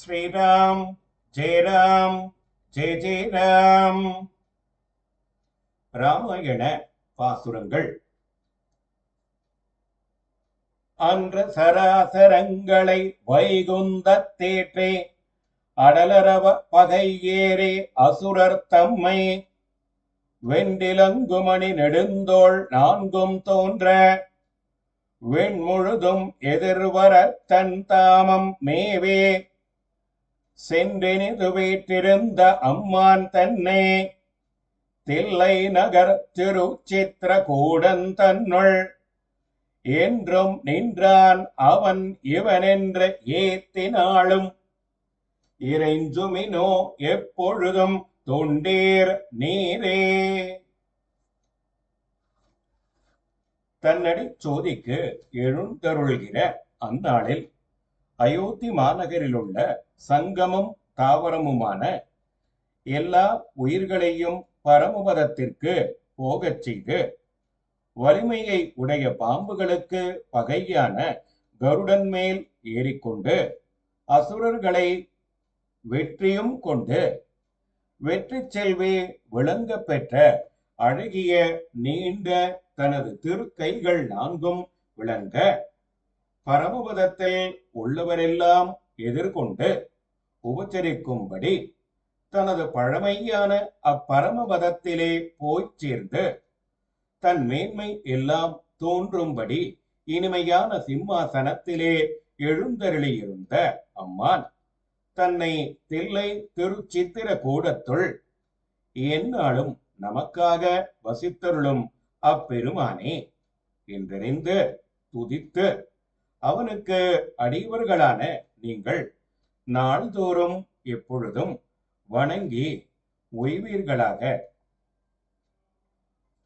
ஸ்ரீராம் ஜெயராம் ஜெய ஜெயராம். ராமாயண பாசுரங்கள். அன்ற சராசரங்களை வைகுந்த தேற்றே அடலரவ பகை ஏறே அசுரர் தம்மை. வெண்டிலங்குமணி நெடுந்தோள் நான்கும் தோன்ற வெண்முழுதும் எதிர்வர தன் தாமம் மேவே. சென்றெனிது வீற்றிருந்த அம்மான் தன்னே தில்லை நகர் திருச்சித்திர கூடன் தன்னுள். என்றும் நின்றான் அவன் இவனென்ற ஏத்தினாலும். இறைஞ்சுமினோ எப்பொழுதும் தொண்டீர் நீரே. தன்னடி சோதிக்கு எழுந்தருள்கிற அந்நாளில் அயோத்தி மாநகரில் உள்ள சங்கமும் தாவரமுமான எல்லா உயிர்களையும் பரமபதத்திற்கு போகச் செய்து வலிமையை உடைய பாம்புகளுக்கு பகையான கருடன் மேல் ஏறிக்கொண்டு அசுரர்களை வெற்றியும் கொண்டு வெற்றி செல்வி விளங்க பெற்ற அழகிய நீண்ட தனது திருக்கைகள் நான்கும் விளங்க பரமபதத்தில் உள்ளவரெல்லாம் எதிர்கொண்டு உபச்சரிக்கும்படி தனது பழமையான அப்பரமபதத்திலே போய்ச் சேர்ந்து தன் மேன்மை எல்லாம் தோன்றும்படி இனிமையான சிம்மாசனத்திலே எழுந்தருளியிருந்த அம்மான் தன்னை தில்லை திருச்சித்திர கூடத்துள் என்னாலும் நமக்காக வசித்தருளும் அப்பெருமானே என்றறிந்து துதித்து அவனுக்கு அடியவர்களான நீங்கள் நாள்தோறும் எப்பொழுதும் வணங்கி ஓய்வீர்களாக